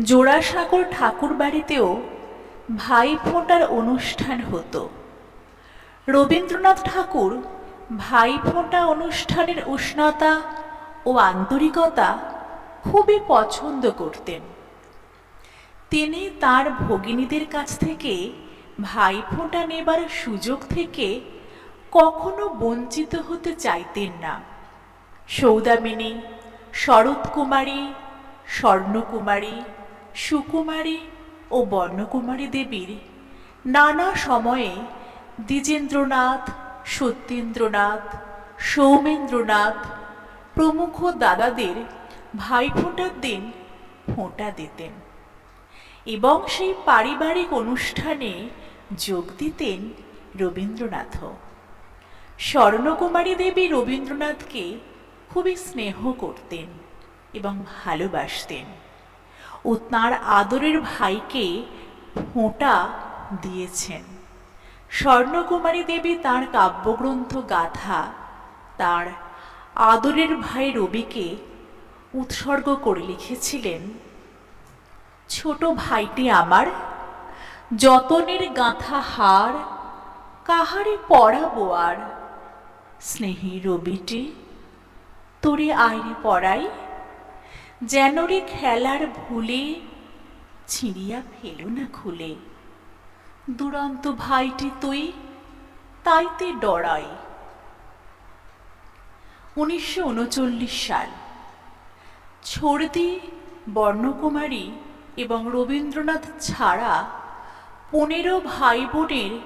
জোড়াসাগর ঠাকুর বাড়িতেও ভাই ফোঁটার অনুষ্ঠান হতো। রবীন্দ্রনাথ ঠাকুর ভাই ফোঁটা অনুষ্ঠানের উষ্ণতা ও আন্তরিকতা খুবই পছন্দ করতেন। তিনি তার ভগিনীদের কাছ থেকে ভাই ফোঁটা নেবার সুযোগ থেকে কখনো বঞ্চিত হতে চাইতেন না। সৌদামিনী, শরৎকুমারী, স্বর্ণকুমারী সুকুমারী ও বর্ণকুমারী দেবীর নানা সময়ে দ্বিজেন্দ্রনাথ, সত্যেন্দ্রনাথ, সৌমেন্দ্রনাথ প্রমুখ দাদাদের ভাইফোঁটার দিন ফোঁটা দিতেন এবং সেই পারিবারিক অনুষ্ঠানে যোগ দিতেন রবীন্দ্রনাথও স্বর্ণকুমারী দেবী রবীন্দ্রনাথকে খুবই স্নেহ করতেন এবং ভালোবাসতেন। ও তাঁর আদরের ভাইকে ফোঁটা দিয়েছেন। স্বর্ণকুমারী দেবী তাঁর কাব্যগ্রন্থ গাথা তার আদরের ভাই রবিকে উৎসর্গ করে লিখেছিলেন, ছোট ভাইটি আমার, যতনের গাঁথা হার কাহারে পড়াবো আর স্নেহী রবিটি, তোরে আইরে পড়াই যেন রে খেলার ভুলে ছিঁড়িয়া ফেলো না খুলে। দুরন্ত ভাইটি তুই, তাইতে ডরাই। উনিশশো উনচল্লিশ সাল। ছড়দি, বর্ণকুমারী এবং রবীন্দ্রনাথ ছাড়া পনেরো ভাই বোনের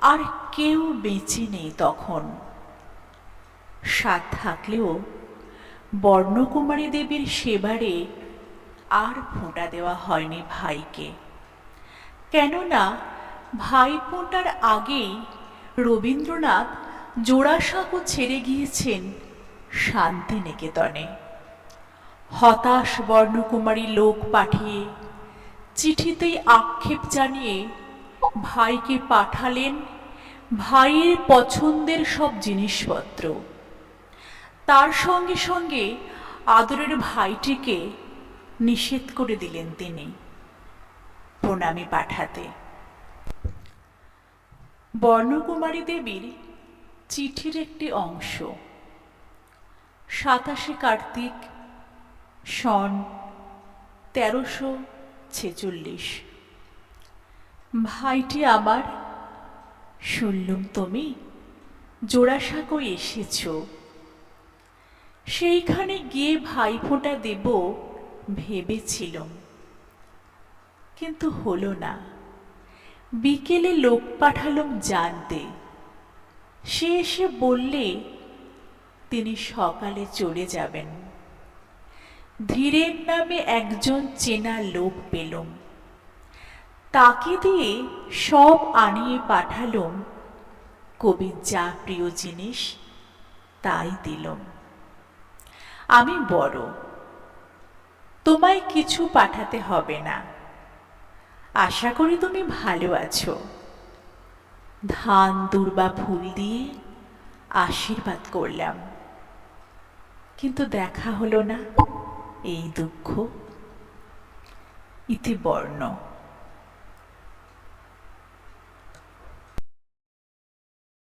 আর কেউ বেঁচে নেই তখন। সাত থাকলেও বর্ণকুমারী দেবীর সেবারে আর ফোঁটা দেওয়া হয়নি ভাইকে। কেননা ভাই ফোঁটার আগেই রবীন্দ্রনাথ জোড়াসাঁকো ছেড়ে গিয়েছেন শান্তিনিকেতনে। হতাশ বর্ণকুমারী লোক পাঠিয়ে চিঠিতেই আক্ষেপ জানিয়ে ভাইকে পাঠালেন ভাইয়ের পছন্দের সব জিনিসপত্র। তার সঙ্গে সঙ্গে আদরের ভাইটিকে নিষেধ করে দিলেন তিনি প্রণামী পাঠাতে। বর্ণকুমারী দেবীর চিঠির একটি অংশ, সাতাশে কার্তিক, সন তেরোশো ছেচল্লিশ। ভাইটি আমার, শুনলুম তুমি, জোড়াসাঁকো এসেছ। সেইখানে গিয়ে ভাইফোঁটা দেব ভেবেছিলাম। কিন্তু হলো না। বিকেলে লোক পাঠালাম জানতে। সে এসে বললে, তিনি সকালে চলে যাবেন। ধীরের নামে একজন চেনা লোক পেলুম। তাকে দিয়ে সব আনিয়ে পাঠালুম। কবির যা প্রিয় জিনিস, তাই দিলুম। আমি বড়। তোমায় কিছু পাঠাতে হবে না। আশা করি তুমি ভালো আছো। ধান, দুর্বা, ফুল দিয়ে আশীর্বাদ করলাম। কিন্তু দেখা হলো না এই দুঃখ। ইতি বর্ণ